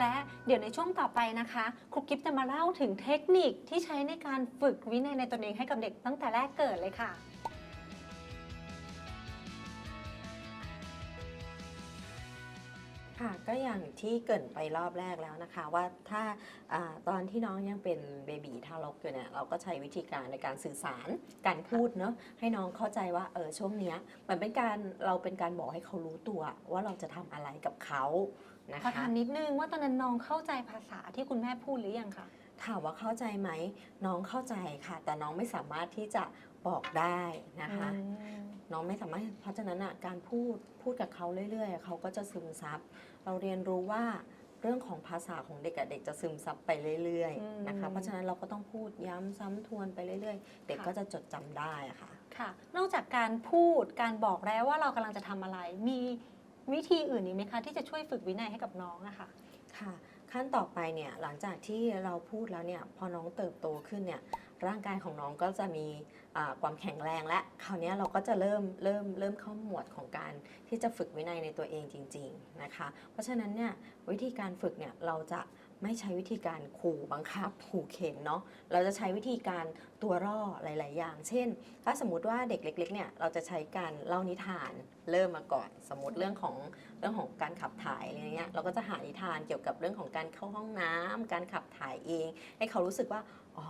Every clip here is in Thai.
และเดี๋ยวในช่วงต่อไปนะคะครูกิฟจะมาเล่าถึงเทคนิคที่ใช้ในการฝึกวินัยในตนเองให้กับเด็กตั้งแต่แรกเกิดเลยค่ะ ค่ะก็อย่างที่เกรินไปรอบแรกแล้วนะคะ ว่าถ้าอาตอนที่น้องยังเป็นเบบีทารกอยู่เนี่ยเราก็ใช้วิธีการในการสื่อสารการพูดเนาะให้น้องเข้าใจว่าเออช่วงเนี้ยมันเป็นการเราเป็นการบอกให้เขารู้ตัวว่าเราจะทำอะไรกับเขา นะขอคะ ถามนิดนึงว่าตอนนั้นน้องเข้าใจภาษาที่คุณแม่พูดหรือยังคะ ถามว่าเข้าใจไหม น้องเข้าใจค่ะ แต่น้องไม่สามารถที่จะบอกได้นะคะอืมน้องไม่สามารถเพราะฉะนั้นอะการพูดพูดกับเขาเรื่อยๆเขาก็จะซึมซับ เราเรียนรู้ว่าเรื่องของภาษาของเด็กอะเด็กจะซึมซับไปเรื่อยอืมๆนะคะ เพราะฉะนั้นเราก็ต้องพูดย้ำซ้ำทวนไปเรื่อยๆ เด็กค่ะ ก็จะจดจำได้อะค่ะ ค่ะ นอกจากการพูดการบอกแล้วว่าเรากำลังจะทำอะไร มี วิธีอื่นอีกไหมคะ ที่จะช่วยฝึกวินัยให้กับน้องอะค่ะ ค่ะ ขั้นต่อไปเนี่ยหลังจากที่เราพูดแล้วเนี่ยพอน้องเติบโตขึ้นเนี่ยร่างกายของน้องก็จะมีความแข็งแรงและคราวนี้เราก็จะเริ่มเริ่มเริ่มเข้าหมวดของการที่จะฝึกวินัยในตัวเองจริง ๆนะคะ เพราะฉะนั้นเนี่ยวิธีการฝึกเนี่ยเราจะ ไม่ใช้วิธีการขู่บังคับขู่เข็นเนาะเราจะใช้วิธีการตัวร่อหลาย ๆ อย่าง เช่น ถ้าสมมติว่าเด็กเล็ก ๆ เนี่ยเราจะใช้การเล่านิทานเริ่มมาก่อน สมมติเรื่องของเรื่องของการขับถ่ายอะไรเงี้ยเราก็จะหานิทานเกี่ยวกับเรื่องของการเข้าห้องน้ำการขับถ่ายเอง ให้เขารู้สึกว่าอ๋อ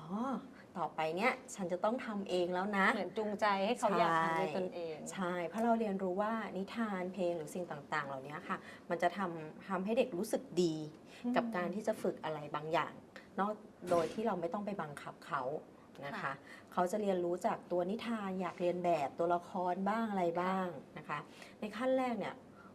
ต่อไปเนี้ยฉันจะต้องทำเองแล้วนะ เหมือนจูงใจให้เขาอยากทำด้วยตนเอง ใช่เพราะเราเรียนรู้ว่านิทานเพลงหรือสิ่งต่างๆ เหล่านี้ค่ะ มันจะทำทำให้เด็กรู้สึกดีกับการที่จะฝึกอะไรบางอย่างนอกโดยที่เราไม่ต้องไปบังคับเขานะคะค่ะเขาจะเรียนรู้จากตัวนิทานอยากเรียนแบบตัวละครบ้างอะไรบ้างนะคะ ในขั้นแรกเนี่ย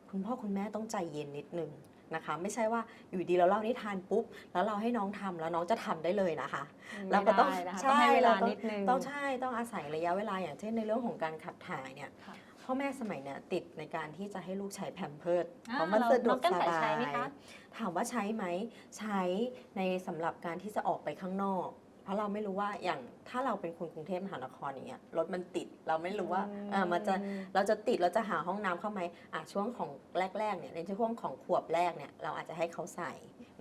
คุณพ่อคุณแม่ต้องใจเย็นนิดนึง นะคะ ไม่ใช่ว่าอยู่ดีเราเล่านิทานปุ๊บ แล้วเราให้น้องทำแล้วน้องจะทำได้เลยนะคะ เราก็ต้องไม่ได้นะคะใช่ต้องให้เวลาเราต้องนิดนึงต้องใช่ต้องอาศัยระยะเวลาอย่างเช่นในเรื่องของการขับถ่ายเนี่ยค่ะพ่อแม่สมัยเนี่ยติดในการที่จะให้ลูกใช้แพมเพิร์ดอ่าเพราะมันเราสะดวกน้องแก้มสใส่บาใช้ยไหมคะถามว่าใช้ไหมใช้ในสำหรับการที่จะออกไปข้างนอก เพราะเราไม่รู้ว่าอย่างถ้าเราเป็นคนกรุงเทพมหานครอย่างเงี้ยรถมันติดเราไม่รู้ว่าเออมันจะเราจะติดเราจะหาห้องน้ำเข้าไหมอะช่วงของแรกๆเนี่ยในช่วงของขวบแรกเนี่ยเราอาจจะให้เขาใส่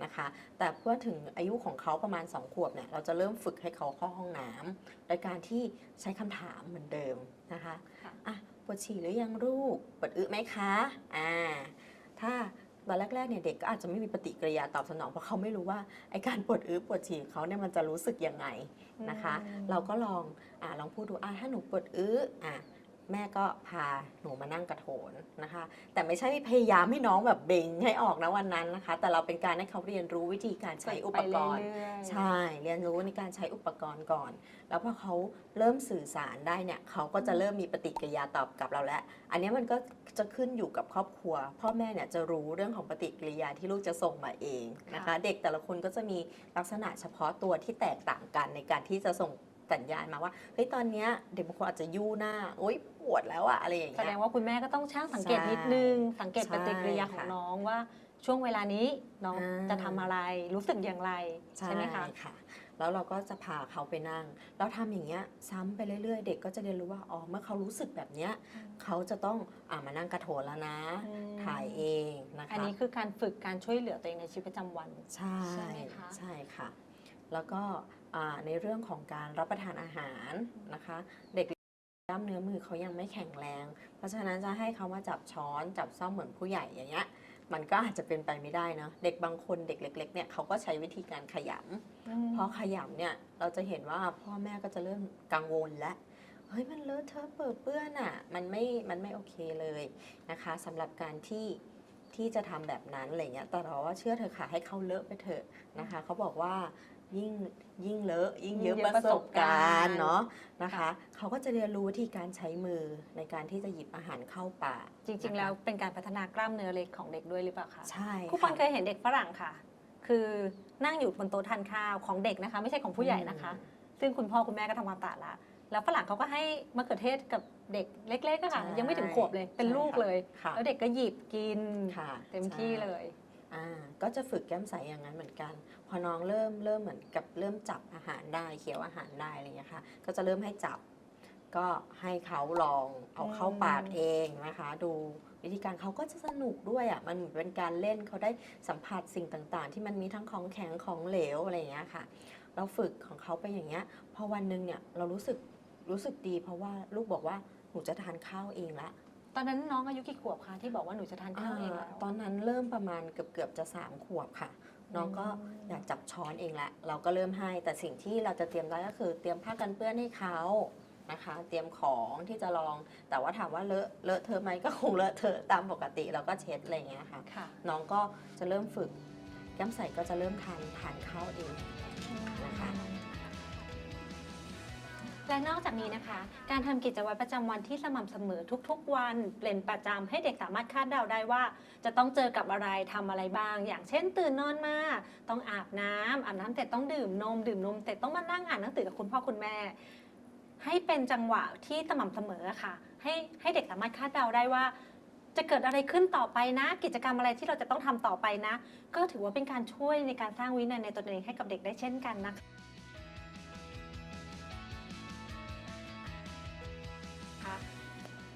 นะคะ แต่เพื่อถึงอายุของเขาประมาณ 2 ขวบเนี่ยเราจะเริ่มฝึกให้เขาเข้าห้องน้ำโดยการที่ใช้คำถามเหมือนเดิมนะคะค่ะอะปวดฉี่หรือยังลูกปวดอึไหมคะอ่าถ้า ตอนแรกๆเนี่ยเด็กก็อาจจะไม่มีปฏิกิริยาตอบสนอง เพราะเขาไม่รู้ว่าไอการปวดอึปวดฉี่ของเขาเนี่ยมันจะรู้สึกยังไงนะคะอืมเราก็ลองอ่าลองพูดดูอ่าถ้าหนูปวดอื้ออะ แม่ก็พาหนูมานั่งกระโถนนะคะ แต่ไม่ใช่พยายามให้น้องแบบเบ่งให้ออกนะวันนั้นนะคะ แต่เราเป็นการให้เขาเรียนรู้วิธีการใช้อุปกรณ์ไปเอยๆใช่เรียนรู้ในการใช้อุปกรณ์ก่อน แล้วพอเขาเริ่มสื่อสารได้เนี่ยเขาก็จะเริ่มมีปฏิกิริยาตอบกลับเราแล้ว อันนี้มันก็จะขึ้นอยู่กับครอบครัว พ่อแม่เนี่ยจะรู้เรื่องของปฏิกิริยาที่ลูกจะส่งมาเองนะคะค่ะเด็กแต่ละคนก็จะมีลักษณะเฉพาะตัวที่แตกต่างกันในการที่จะส่ง สัญญาณมาว่าเฮ้ยตอนเนี้ยเด็กบางคนอาจจะยู่หน้าโอ๊ยปวดแล้วอะอะไรอย่างแสเงี้ดย งว่าคุณแม่ก็ต้องช่างสังเกตใช่นิดนึง สังเกตใช่ปฏิกิริยาของค่ะน้องว่าช่วงเวลานี้น้องอ่า จะทำอะไรรู้สึกอย่างไรใช่ไหมคะ ค่ะ แล้วเราก็จะพาเขาไปนั่ง แล้วทำอย่างเงี้ยซ้ำไปเรื่อยๆ เด็กก็จะเรียนรู้ว่าอ๋อเมื่อเขารู้สึกแบบเนี้ยอืม เขาจะต้องอ่ามานั่งกระโถนแล้วนะ อืมถ่ายเองนะคะอันนี้คือการฝึกการช่วยเหลือตัวเองในชีวิตประจำวัน ใช่ใช่ไหมคะ ใช่ค่ะ แล้วก็อ่า ในเรื่องของการรับประทานอาหารนะคะ เด็กกล้ามเนื้อมือเขายังไม่แข็งแรง เพราะฉะนั้นจะให้เขามาจับช้อนจับซ่อมเหมือนผู้ใหญ่อย่างเงี้ยมันก็อาจจะเป็นไปไม่ได้เนาะเด็กบางคนเด็กเล็ก ๆ เนี่ยเขาก็ใช้วิธีการขยำพอขยำเนี่ยเราจะเห็นว่าพ่อแม่ก็จะเริ่มกังวลแล้วเฮ้ยมันเลอะเทอะเปื้อนเปื้อนอะมันไม่มันไม่โอเคเลยนะคะสำหรับการที่ที่จะทำแบบนั้นอะไรเงี้ยแต่เราว่าเชื่อเถอะค่ะให้เขาเลอะไปเถอะนะคะเขาบอกว่า ยิ่งยิ่งเลอะยิ่งเยอะยิ่งเยอะประสบการประสบการณ์ณ์เนาะนะคะ เขาก็จะเรียนรู้วิธีการใช้มือในการที่จะหยิบอาหารเข้าปากจริง ๆ แล้วเป็นการพัฒนากล้ามเนื้อเล็กของเด็กด้วยหรือเปล่าคะใช่ผู้ปอนค่ะเคยเห็นเด็กฝรั่งค่ะ คือนั่งอยู่บนโต๊ะทานข้าวของเด็กนะคะ ไม่ใช่ของผู้ใหญ่นะคะ ซึ่งคุณพ่อคุณแม่ก็ทำความสะอาดละแล้วฝรั่งเขาก็ให้มะเขือเทศกับเด็กเล็กๆก็ค่ะใช่ยังไม่ถึงขวบเลยเป็นใช่ลูกค่ะเลยค่ะแล้วเด็กก็หยิบกินค่ะเต็มที่ใช่เลย อ่าก็จะฝึกแก้มใสอย่างนั้นเหมือนกัน พอน้องเริ่มเริ่มเหมือนกับเริ่มจับอาหารได้เคี้ยวอาหารได้อะไรอย่างเงี้ยค่ะ ก็จะเริ่มให้จับ ก็ให้เขาลองเอาเข้าปากเองนะคะ ดูวิธีการเขาก็จะสนุกด้วยอะมันเหมือนเป็นการเล่นเขาได้สัมผัสสิ่งต่างๆ ที่มันมีทั้งของแข็งของเหลวอะไรอย่างเงี้ยค่ะ เราฝึกของเขาไปอย่างเงี้ยพอวันหนึ่งเนี่ยเรารู้สึกรู้สึกดี เพราะว่าลูกบอกว่าหนูจะทานข้าวเองละ ตอนนั้นน้องอายุกี่ขวบคะที่บอกว่าหนูจะทานข้าวเองแล้วาตอนนั้นเริ่มประมาณเกือบเกือบๆจะสามขวบค่ะ น้องก็อืมอยากจับช้อนเองละ เราก็เริ่มให้แต่สิ่งที่เราจะเตรียมได้ก็คือ เตรียมผ้ากันเปื้อนให้เขานะคะ เตรียมของที่จะลอง แต่ว่าถามว่าเลอะเลอะเทอะไหมก็คงเลอะเทอะตามปกติเราก็เช็ดอะไรอย่างเงี้ยค่ะค่ะน้องก็จะเริ่มฝึกแก้มใสก็จะเริ่มทานทานข้าวเองนะคะ และนอกจากนี้นะคะ การทำกิจวัตรประจำวันที่สม่ำเสมอทุกๆ วันเปลี่ยนประจำให้เด็กสามารถคาดเดาได้ว่า จะต้องเจอกับอะไรทำอะไรบ้าง อย่างเช่น ตื่นนอนมา ต้องอาบน้ำอาบน้ำเสร็จต้องดื่มนม ดื่มนมเสร็จต้องมานั่งอ่านหนังสือกับคุณพ่อคุณแม่ ให้เป็นจังหวะที่สม่ำเสมอค่ะ ให้ให้เด็กสามารถคาดเดาได้ว่า จะเกิดอะไรขึ้นต่อไปนะ กิจกรรมอะไรที่เราจะต้องทำต่อไปนะ ก็ถือว่าเป็นการช่วยในการสร้างวินัยในตนเองให้กับเด็กได้เช่นกันนะคะ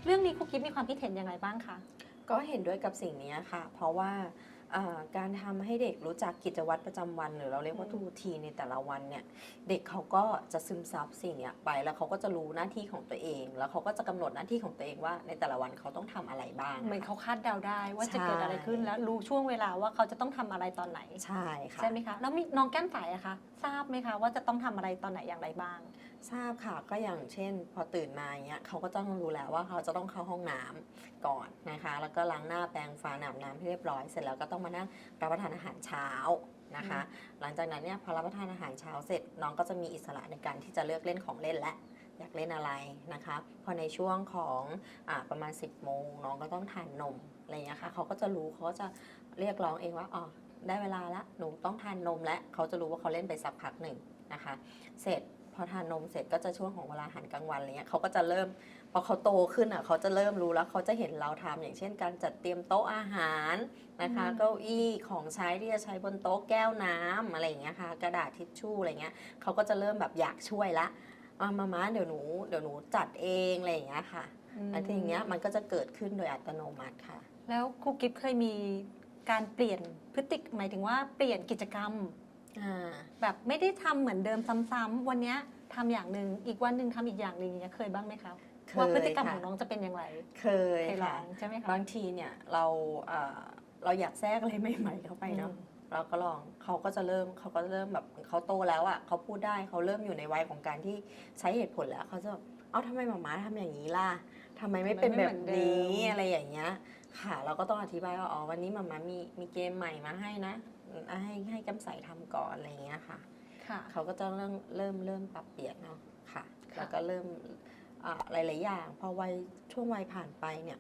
เรื่องนี้ครูกิฟมีความคิดเห็นอย่างไรบ้างคะ ก็เห็นด้วยกับสิ่งนี้ค่ะ เพราะว่าเอ่อการทำให้เด็กรู้จักกิจวัตรประจำวัน หรือเราเรียกว่าอืม ทูทีในแต่ละวันเนี่ย เด็กเขาก็จะซึมซับสิ่งเนี้ยไปแล้วเขาก็จะรู้หน้าที่ของตัวเอง แล้วเขาก็จะกำหนดหน้าที่ของตัวเองว่าในแต่ละวันเขาต้องทำอะไรบ้าง เหมือนเขาคาดเดาได้ว่าจะใช่เกิดอะไรขึ้นแล้วรู้ช่วงเวลาว่าเขาจะต้องทำอะไรตอนไหน ใช่ค่ะ ใช่ไหมคะ แล้วมีน้องแก้มใสอะคะ ทราบไหมคะว่าจะต้องทำอะไรตอนไหนอย่างไรบ้าง ทราบค่ะก็อย่างเช่น พอตื่นมาอย่างเงี้ยเขาก็ต้องรู้แล้วว่าเขาจะต้องเข้าห้องน้ำก่อนนะคะ แล้วก็ล้างหน้าแปรงฟันอาบน้ำให้เรียบร้อยเสร็จแล้วก็ต้องมานั่งรับประทานอาหารเช้านะคะ หลังจากนั้นเนี่ยพอรับประทานอาหารเช้าเสร็จน้องก็จะมีอิสระในการที่จะเลือกเล่นของเล่นและอยากเล่นอะไรนะคะ พอในช่วงของอาประมาณ 10โมงน้องก็ต้องทานนมอะไรอย่างเงี้ยค่ะเขาก็จะรู้เขาก็จะเรียกร้องเองว่าอ๋อได้เวลาละหนูต้องทานนมและเขาจะรู้ว่าเขาเล่นไปสักพักหนึ่งนะคะ เสร็จพ อทานนมเสร็จก็จะช่วงของเวลาอาหารกลางวันอะไรเงี้ยเขาก็จะเริ่มพอเขาโตขึ้นอะเขาจะเริ่มรู้แล้วเขาจะเห็นเราทำอย่างเช่น การจัดเตรียมโต๊ะอาหารนะคะอืมเก้าอี้ของใช้ที่จะใช้บนโต๊ะแก้วน้ำอะไรอย่างเงี้ยค่ะกระดาษทิชชู่อะไรเงี้ยเขาก็จะเริ่มแบบอยากช่วยละมามามาเดี๋ยวหนูเดี๋ยวหนูจัดเองอะไรอย่างเงี้ยค่ะแล้วทีเนี้ยมันก็จะเกิดขึ้นโดยอัตโนมัติค่ะ แล้วครูกิฟเคยมีการเปลี่ยนพฤติกหมายถึงว่าเปลี่ยนกิจกรรมอ่า แบบไม่ได้ทำเหมือนเดิมซ้ำๆวันเนี้ยทำอย่างหนึ่งอีกวันหนึ่งทำอีกอย่างหนึ่งอย่างเงี้ยเคยบ้างไหมคะเคว่าพฤยติกรรมขค่ะองน้องจะเป็นอย่างไร เคยเคยลอค่ะงใช่ไหมคะบางทีเนี่ยเราเอ่อเราอยากแทรกอะไรใหม่ ๆ เข้าไปเนาะอืมเราก็ลองเขาก็จะเริ่มเขาก็เริ่มแบบเขาโตแล้วอะ่ะเขาพูดได้เขาเริ่มอยู่ในวัยของการที่ใช้เหตุผลแล้วเขาจะแบบเอ้าทำไมหมาม้าทำอย่างนี้ล่ะทำไมไม่เป็นแบบนี้อะไรอย่างเงี้ย ค่ะ เราก็ต้องอธิบายว่าอ๋อวันนี้หมาม้ามีมีเกมใหม่มาให้นะอะ ให้ให้กำใสทำก่อนอะไรอย่างเงี้ยค่ะค่ะ เขาก็จะเริ่มเริ่มเริ่มปรับเปลี่ยนเนาะค่ะค่ะแล้วก็เริ่มอ่าหลาย ๆ อย่าง พอวัยช่วงวัยผ่านไปเนี่ย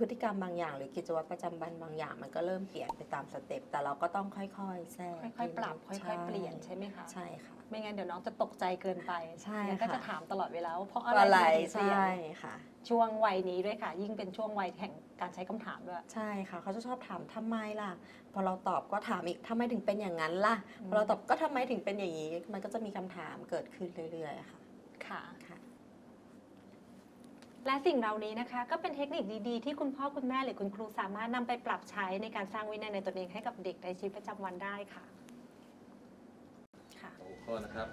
พฤติกรรมบางอย่าง หรือกิจวัตรประจำวันบางอย่าง มันก็เริ่มเปลี่ยนไปตามสเต็ปแต่เราก็ต้องค่อยๆ แทรกค่อยๆ ปรับ ค่ใช่อยๆ เปลี่ยนใช่ไหมคะ ใช่ค่ะ ไม่งั้นเดี๋ยวน้องจะตกใจเกินไปใช่แล้วก็ค่ะ จะถามตลอดเวลาว่าเพราะอะอะไรไรถึงเปลี่ยนใช่ค่ะ ช่วงวัยนี้ด้วยค่ะ ยิ่งเป็นช่วงวัยแห่งการใช้คำถามด้วย ใช่ค่ะ เขาจะชอบถามทำไมล่ะ พอเราตอบก็ถามอีกทำไมถึงเป็นอย่างนั้นล่ะอืมพอเราตอบก็ทำไมถึงเป็นอย่างนี้ มันก็จะมีคำถามเกิดขึ้นเรื่อยๆค่ะ ค่ะ ค่ะ และสิ่งเหล่านี้นะคะ ก็เป็นเทคนิคดีๆ ที่คุณพ่อคุณแม่หรือคุณครูสามารถนำไปปรับใช้ในการสร้างวินัยในตนเองให้กับเด็กในชีวิตประจำวันได้ค่ะ ค่ะ หัวข้อนะครับ